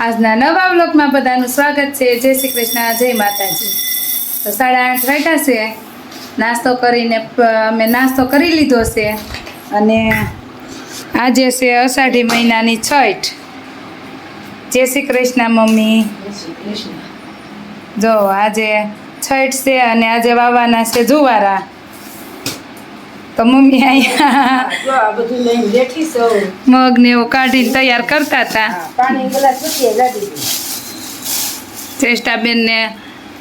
આજના નવા બ્લોગમાં બધાનું સ્વાગત છે. જય શ્રી કૃષ્ણ જય માતાજી. તો સાડા આઠ વાગ્યા છે. નાસ્તો કરીને અમે નાસ્તો કરી લીધો છે અને આજે છે અષાઢી મહિનાની છઠ. જય શ્રી કૃષ્ણ મમ્મી. જો આજે છઠ છે અને આજે વાવાના છે જુવારા. તો મમ્મી અહીંયા મગ ને એવું કાઢીને તૈયાર કરતા હતા. પાણી ગ્લાસ મૂકીએ ગાડી દે.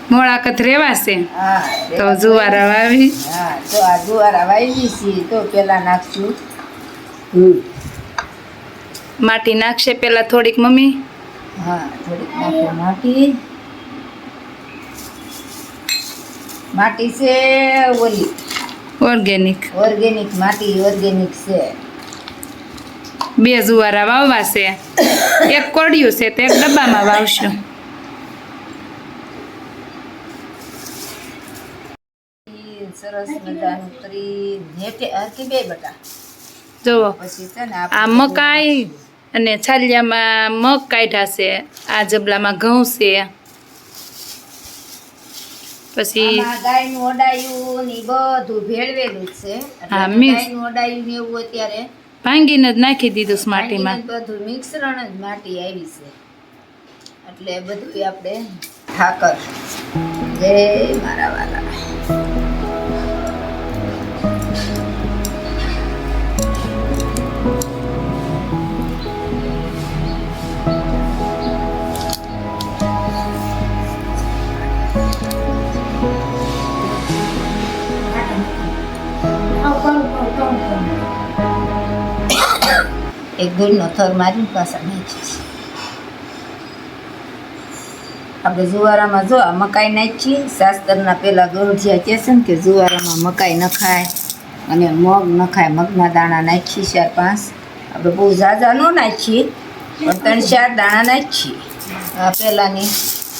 મોળાકત રેવાશે હા તો જુવારા વાવી હા તો આ જુવારા વાવી છે. તો પેલા નાખશું. હમ. માટી નાખશે પેલા થોડીક મમ્મી. હા થોડીક નાખો. માટી માટી છે ઓલી. ઓર્ગેનિક ઓર્ગેનિક માટી ઓર્ગેનિક છે. બે જુવારા વાવવા છે. એક કોડિયું છે તે એક ડબ્બામાં વાવશું. સરસ મજાનું ત્રી હેઠે હરકી બે બટા. જુઓ પછી છે ને આ મકાઈ અને છાલિયામાં મગ કાઢ્યા છે આ જબલામાં ઘઉં છે. પછી ગાયનું ઓડાયું ને બધું ભેળવેલું જ છે. હા, mix. ગાયનું ઓડાયું ને એવું અત્યારે ભાંગીને જ નાખી દીધું માટીમાં બધું મિશ્રણ જ માટી આવી છે. એટલે બધું આપણે ઠાકર જય મારા વાલા. એક ગુણનો થર મારીને પાછા નાખી છે. આપણે જુવારામાં જો મકાઈ નાખીએ, શાસ્ત્રના પહેલાં ગોઠિયા કહે છે ને કે જુવારામાં મકાઈ નખાય અને મગ નખાય. મગના દાણા નાખીએ ચાર પાંચ. આપણે બહુ ઝાઝા ન નાખીએ, પણ ત્રણ ચાર દાણા નાખીએ. આ પહેલાંની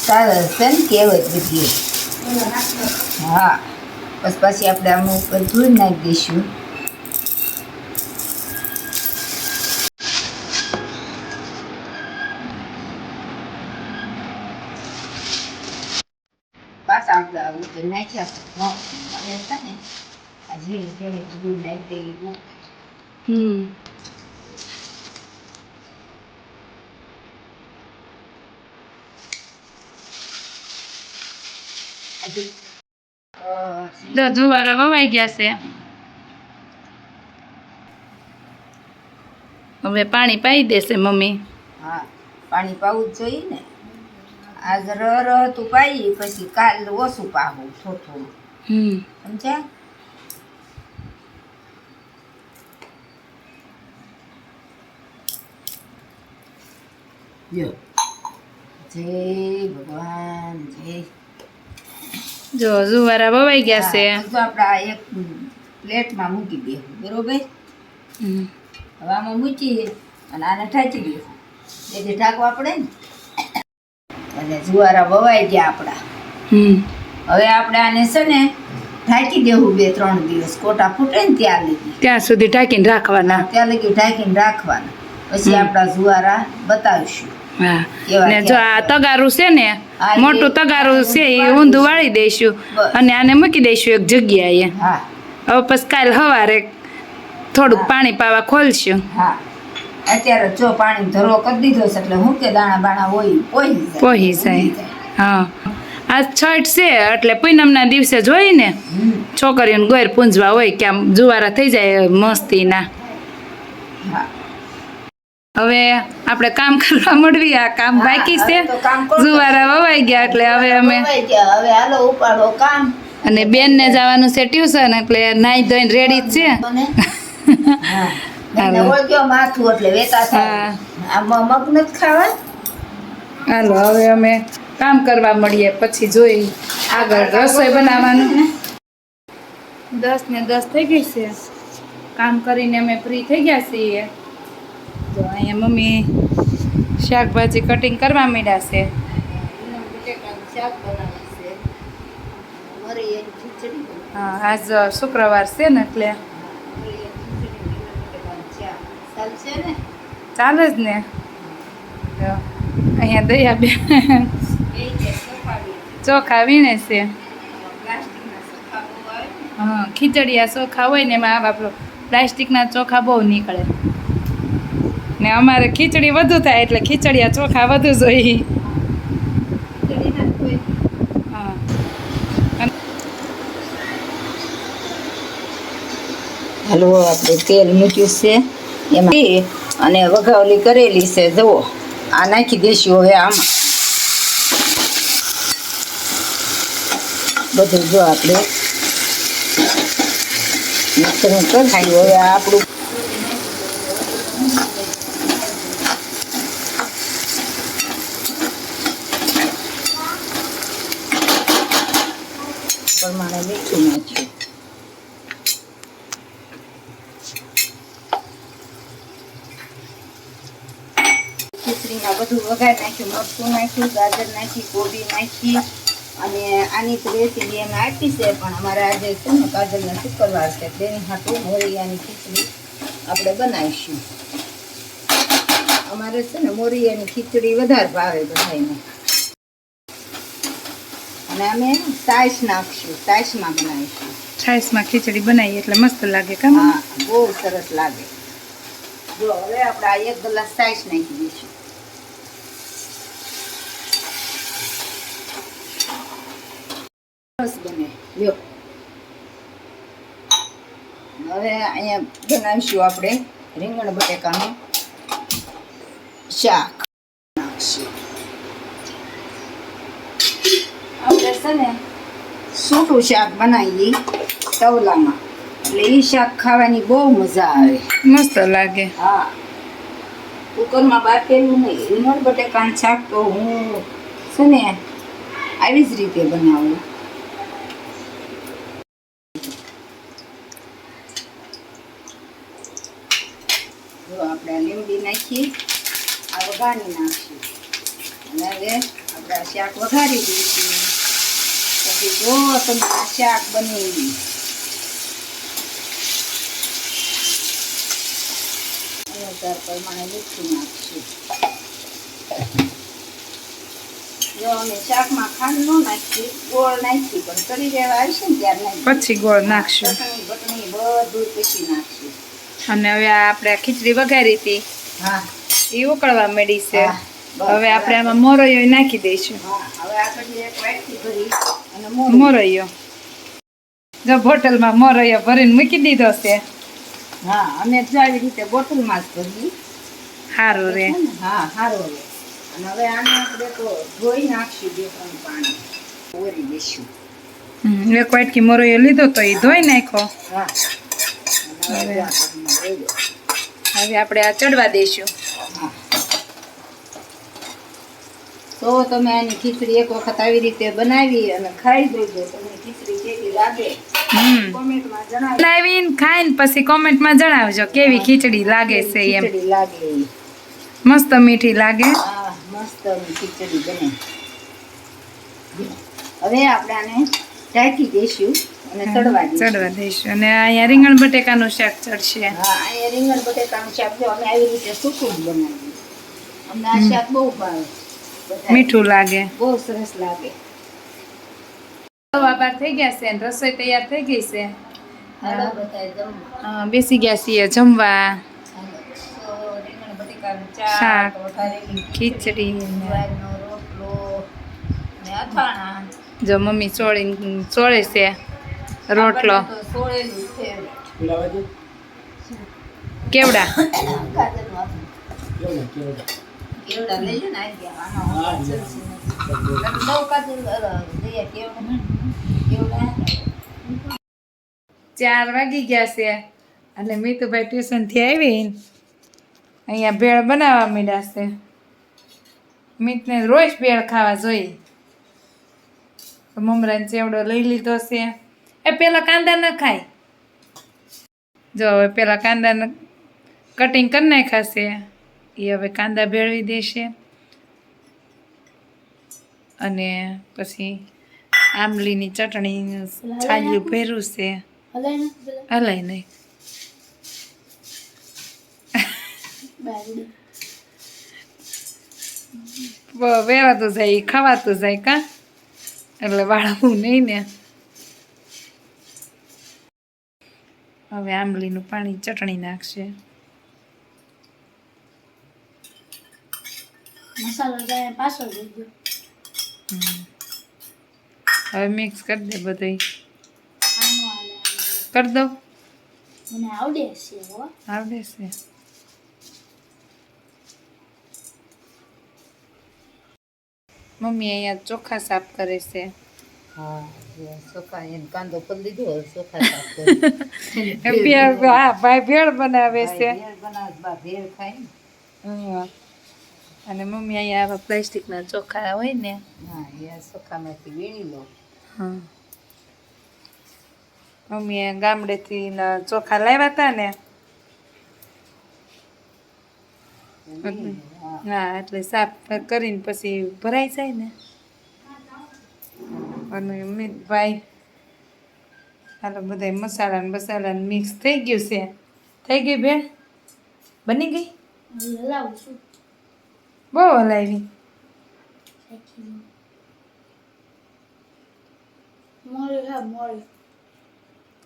સા- છે ને કહેવત બધી. હા. બસ પછી આપણે આમ ઉપર ધૂળ નાખી દઈશું પાછા આપણે night નાખ્યા હવે છે ને આ ઝીણી ઝીણી ધૂળ નાખી દેવી હમ હજી જો જુવારા વવાઈ ગયા છે હવે પાણી પાઈ દેશે મમ્મી હા પાણી પાવું જ જોઈએ ને આજ ર રહ તું પાઈ પછી કાલ ઓછું પાવું થોડું હમ. સમજ્યા? જો જય ભગવાન જય. જો જુવારા બવાઈ ગયા છે. તો આપણે આ એક પ્લેટમાં મૂકી દે બરોબર? હમ. હવે આમાં મૂકીએ અને આને ઠાચી દઈશું એટલે ઢાંકવા પડે ને. અને જુવારા વવાઈ ગયા આપણા. હમ. હવે આપણે આને છે ને ઢાંકી દેવું બે ત્રણ દિવસ. કોટા ફૂટે ને ત્યાં લગી. ત્યાં સુધી ઢાંકીને રાખવાના. ત્યાં લગી ઢાંકીને રાખવાના. પછી આપણા જુવારા બતાવીશું. ને જો આ તગારું છે ને મોટું તગારું છે એ ઊંધું વાળી દઈશું. અને આને મૂકી દઈશું એક જગ્યાએ. હા. હવે પછી કાલ સવારે થોડુંક પાણી પાવા ખોલશું. હા. અત્યારે જો પાણી ધરો કરી દીધો છે એટલે હું કે દાણા બાણા હોય પોહી પોહી જાય. હા. આ છઠ છે એટલે પૂનમના દિવસે જોઈ ને. છોકરીઓને ગોર પૂંજવા હોય કે આમ જુવારા થઈ જાય મસ્તીના. હવે આપણે કામ કરવા મળવી આ કામ બાકી છે. જુવારા વવાઈ ગયા એટલે હવે અમે. હવે હાલો ઉપાડો કામ. અને બેનને જવાનું છે ટ્યુશન એટલે નાઈ ધોઈને રેડી જ છે. હાલો. માથું એટલે વેતા થાય. આમાં મગ નથી ખાવા હાલો હવે અમે કામ કરવા મળીએ પછી જોઈ આગળ રસોઈ બનાવવાનું. દસ ને દસ થઈ ગઈ છે. કામ કરીને અમે ફ્રી થઈ ગયા છીએ. તો અહીંયા મમ્મી શાકભાજી કટિંગ કરવા માંડ્યા છે. હા આજ શુક્રવાર છે ને એટલે મરી એની ખીચડી બટેકાનું શાક ચાલશે ને ચાલે જ ને. જો અહીંયા દયા બે. ચોખા વીણે છે. હા ખીચડિયા ચોખા હોય ને એમાં આપણો પ્લાસ્ટિકના ચોખા બહુ નીકળે. ને અમારે ખીચડી વધુ થાય એટલે ખીચડિયા ચોખા વધુ જોઈએ. હા. હલવો આપણે તેલ મૂક્યું છે. એમાં અને વઘાવલી કરેલી છે, જુઓ. આ નાખી દઈશું હવે આમાં. બધું જો આપણે મિશ્રણ કરી હવે આપણું પ્રમાણે મીઠું નાખ્યું. બધું વઘાર નાખ્યું મરચું નાખ્યું ગાજર નાખી કોબી નાખી અને આની તો રેસીપી અમે આપી છે. પણ અમારે આજે છે ને કાજલના શુક્રવાર છે. તેની હાટું મોરિયાની ખીચડી આપણે બનાવીશું. અમારે છે ને મોરિયાની ખીચડી વધારે ભાવે બધાને અને અમે સાઈસ નાખશું. સાઈસમાં બનાવીશું. સાઈસમાં ખીચડી બનાવીએ એટલે મસ્ત લાગે કે હા બહુ સરસ લાગે. જો હવે આપણે આ એક ગ્લાસ સાઈસ નાખી દઈશું. સરસ બને. લ્યો. હવે અહીંયા બનાવીશું આપણે રીંગણ બટેકાનું શાક. નાખશું આપણે છે ને સૂટું શાક બનાવીએ તવલામાં. એટલે એ શાક ખાવાની બહુ મજા આવે. મસ્ત લાગે. હા. કુકરમાં બાફેલું નહીં. રીંગણ બટેકાનું શાક તો હું છે ને આવી જ રીતે બનાવું જો આપણે આ લીમડી નાખી આ વઘારી નાખશું. અને હવે આપણે આ શાક વઘારી દઈશું. પછી જો તમે આ શાક બની અનુસાર પ્રમાણે મીઠું નાખશું. જો અમે શાકમાં ખાંડ ન નાખી ગોળ નાખી પણ કરી દેવા આવશે ને ત્યાર નાખી પછી ગોળ નાખશું. બટણી બધું પછી નાખશું. અને હવે આપડે આપણે ખીચડી વઘારી હતી. હા. એ ઉકળવા મળી છે. હવે આપણે આમાં મોરૈયો નાખી દઈશું. મોરૈયો. જો બોટલમાં મોરૈયો ભરીને મૂકી દીધો છે. હા અમે જો આવી રીતે બોટલમાં જ ભરી. સારું રે. હા સારું રે. અને હવે આને આપણે તો ધોઈ નાખશું બે ત્રણ પાણી. ઓરી દઈશું. એક વાટકી મોરૈયો લીધો તો એ ધોઈ નાખો હા. હવે આપણે આ ચડવા દઈશું હા તો તમે આની ખીચડી એક વખત આવી રીતે બનાવી અને ખાઈ દેજો તમને ખીચડી કેવી લાગે? બનાવીને ખાઈને પછી કોમેન્ટમાં જણાવજો કેવી ખીચડી લાગે છે એમ. લાગે. મસ્ત મીઠી લાગે. મસ્ત ખીચડી બને. હવે આપણે આને ઢાંકી દઈશું અને ચડવા ચડવા દઈશું. અને અહીંયા રીંગણ બટેકાનું શાક ચડશે. હા અહીંયા રીંગણ બટેકાનું શાક જો અમે આવી રીતે સૂકું બનાવીએ. અમને આ શાક બહુ ભાવે. મીઠું લાગે. બહુ સરસ લાગે. સવા બાર થઈ ગયા છે અને રસોઈ તૈયાર થઈ ગઈ છે. બેસી ગયા છીએ જમવા. શાક ખીચડી ને જુવારનો રોટલો ને અથાણા. જો મમ્મી ચોળી ચોળે છે રોટલો. કેવડા. કેવડા લઈ લો ને આવી ગયા આમાં સરસી નથી. તમે દઉં કાજુ, લઈએ કેવડા. કેવડા. ચાર વાગી ગયા છે. અને મીતુભાઈ ટ્યુશનથી આવી અહીંયા ભેળ બનાવવા માંડ્યા છે. મીતને રોજ ભેળ ખાવા જોઈએ. તો મમરાને ચેવડો લઈ લીધો છે. એ પેલા કાંદા ન ખાય. જો હવે પેલા કાંદાને કટિંગ કરી નાખ્યા છે. એ હવે કાંદા ભેળવી દેશે. અને પછી આંબલીની ચટણી છાલ્યું ભર્યું છે. હલાય નહીં. વેરાતું જાય ખાવાતું ખવાતું જાય કા? એટલે વાળવું નહીં ને. હવે આંબલીનું પાણી ચટણી નાખશે. મસાલો જાય પાછો જઈ ગયો. હવે મિક્સ કરી દે બધું કરી દઉં. મને આવડે છે હો. આવડે છે. મમ્મી અહીંયા ચોખા સાફ કરે છે. હા એ ચોખા એને કાંદો કરી દીધો ચોખા સાફ કરે ભેળ હા ભાઈ ભેળ બનાવે છે. ભાઈ ભેળ બનાવે ભેળ ખાય. અને મમ્મી અહીંયા આવા પ્લાસ્ટિકના ચોખા હોય ને. હા એ ચોખામાંથી વીણી લો. હા. મમ્મીએ ગામડેથી ચોખા લાવ્યા હતા ને. હા. એટલે સાફ કરીને પછી ભરાઈ જાય ને. અને ભાઈ હાલો બધા મસાલા ને મસાલા મિક્સ થઈ ગયું છે. થઈ ગઈ ભેળ બની ગઈ? લાવું છું. બહુ હલાવી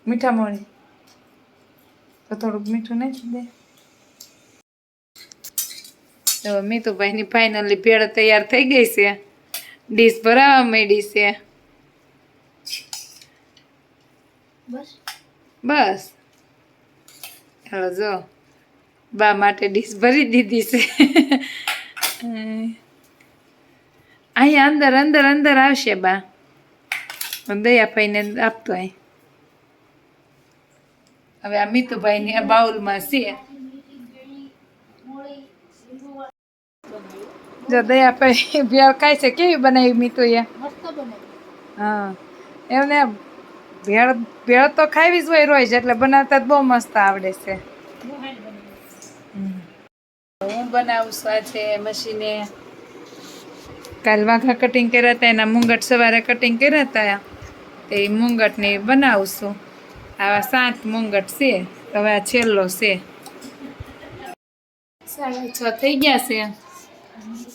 મીઠા મોળી તો થોડુંક મીઠું નાખી દે તો મીતુભાઈની ફાઇનલી ભેળ તૈયાર થઈ ગઈ છે ડીશ ભરાવા માંડી છે બસ બસ જો બા માટે ડીશ ભરી દીધી છે અહીંયા અંદર અંદર અંદર આવશે બા. દયાભાઈને આપતો અહીં. હવે આ મીતુભાઈની આ બાઉલમાં છે. જો દયાભાઈ ભેળ ખાય છે. કેવી બનાવી મિતુ મસ્ત બને હા. એમને ભેળ ભેળ તો ખાવી જ હોય રોજ એટલે બનાવતા જ બહુ મસ્ત આવડે છે. હું બનાવું આજે મશીને? કાલ વાઘા કટિંગ કર્યા હતા એના મુંગટ સવારે કટિંગ કર્યા હતા તે મુંગટને બનાવશું. આવા સાત મુંગટ છે, હવે આ છેલ્લો છે. સાડા છ થઈ ગયા છે.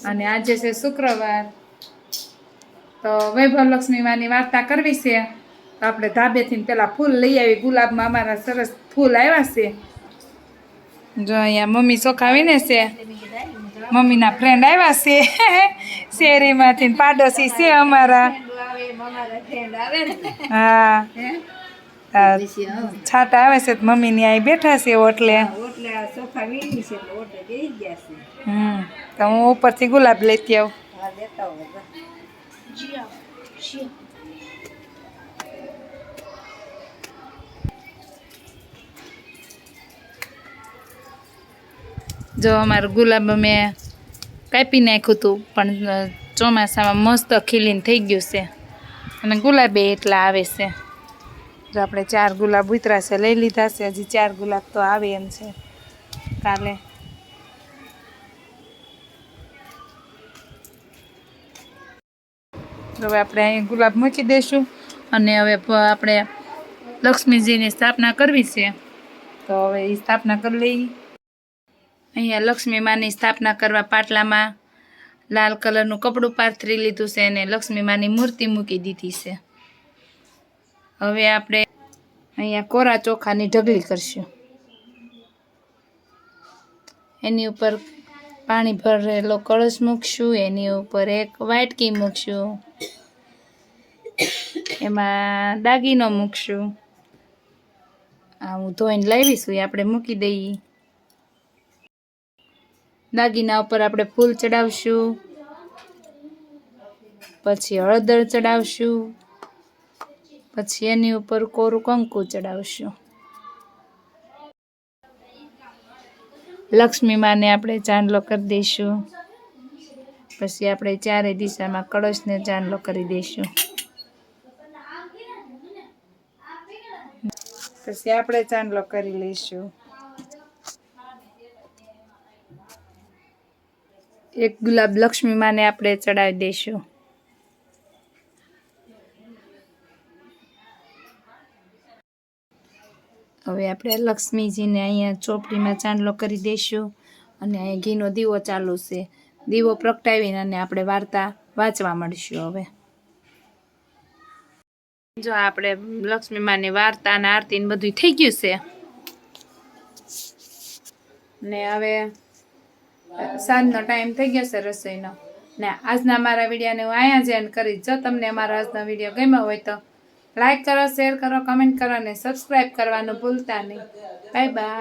અને આજે છે શુક્રવાર. તો વૈભવ લક્ષ્મી માની વાર્તા કરવી છે. તો આપણે ધાબેથી પેલા ફૂલ લઈ આવી, ગુલાબમાં અમારા સરસ ફૂલ આવ્યા છે. જો અહીંયા મમ્મી ચોખાવીને છે. મમ્મીના ફ્રેન્ડ આવ્યા છે. શેરીમાંથી પાડોશી છે અમારા. આવે મામારા friend આવે ને હા છાટા આવે છે તો મમ્મીની અહીં બેઠા છે ઓટલે. હમ તો હું ઉપરથી ગુલાબ લેતી આવું. જો અમારું ગુલાબ મેં કાપી નાખ્યું હતું, પણ ચોમાસામાં મસ્ત ખીલીને થઈ ગયું છે. અને ગુલાબે એટલા આવે છે. જો આપણે ચાર ગુલાબ ઉતરા છે, લઈ લીધા છે, હજી ચાર ગુલાબ તો આવે એમ છે. કાલે. હવે આપણે અહીં ગુલાબ મૂકી દઈશું, અને હવે આપણે લક્ષ્મીજીની સ્થાપના કરવી છે. તો હવે એ સ્થાપના કરી લઈએ. અહીંયા લક્ષ્મી માની સ્થાપના કરવા પાટલામાં લાલ કલરનું કપડું પાથરી લીધું છે અને લક્ષ્મી માની મૂર્તિ મૂકી દીધી છે. હવે આપણે અહીંયા કોરા ચોખાની ઢગલી કરશું. એની ઉપર પાણી ભરેલો કળશ મૂકશું, એની ઉપર એક વાટકી મૂકશું. એમાં દાગીનો મૂકશું. આ હું ધોઈને લાવીશું એ આપણે મૂકી દઈએ. દાગીના ઉપર આપણે ફૂલ ચડાવશું. પછી હળદર ચડાવશું. પછી એની ઉપર કોરું કંકુ ચડાવશું. લક્ષ્મી માને આપણે ચાંદલો કરી દઈશું. પછી આપણે ચારે દિશામાં કળશને ચાંદલો કરી દઈશું. પછી આપણે ચાંદલો કરી લઈશું. એક ગુલાબ લક્ષ્મી માને આપણે ચડાવી દઈશું. હવે આપણે લક્ષ્મીજીને અહીંયા ચોપડીમાં ચાંદલો કરી દઈશું અને અહીંયા ઘીનો દીવો ચાલુ છે. દીવો પ્રગટાવીને અને આપણે વાર્તા વાંચવા મળશું હવે. જો આપણે લક્ષ્મી માની વાર્તા અને આરતી બધું થઈ ગયું છે. ને હવે સાંજનો ટાઈમ થઈ ગયો છે રસોઈનો. ને આજના મારા વિડીયોને હું અહીંયા જ એન્ડ કરીશ. જો તમને અમારો આજનો વીડિયો ગમ્યો હોય તો લાઈક કરો શેર કરો કમેન્ટ કરો અને સબસ્ક્રાઈબ કરવાનું ભૂલતા નહીં. Bye bye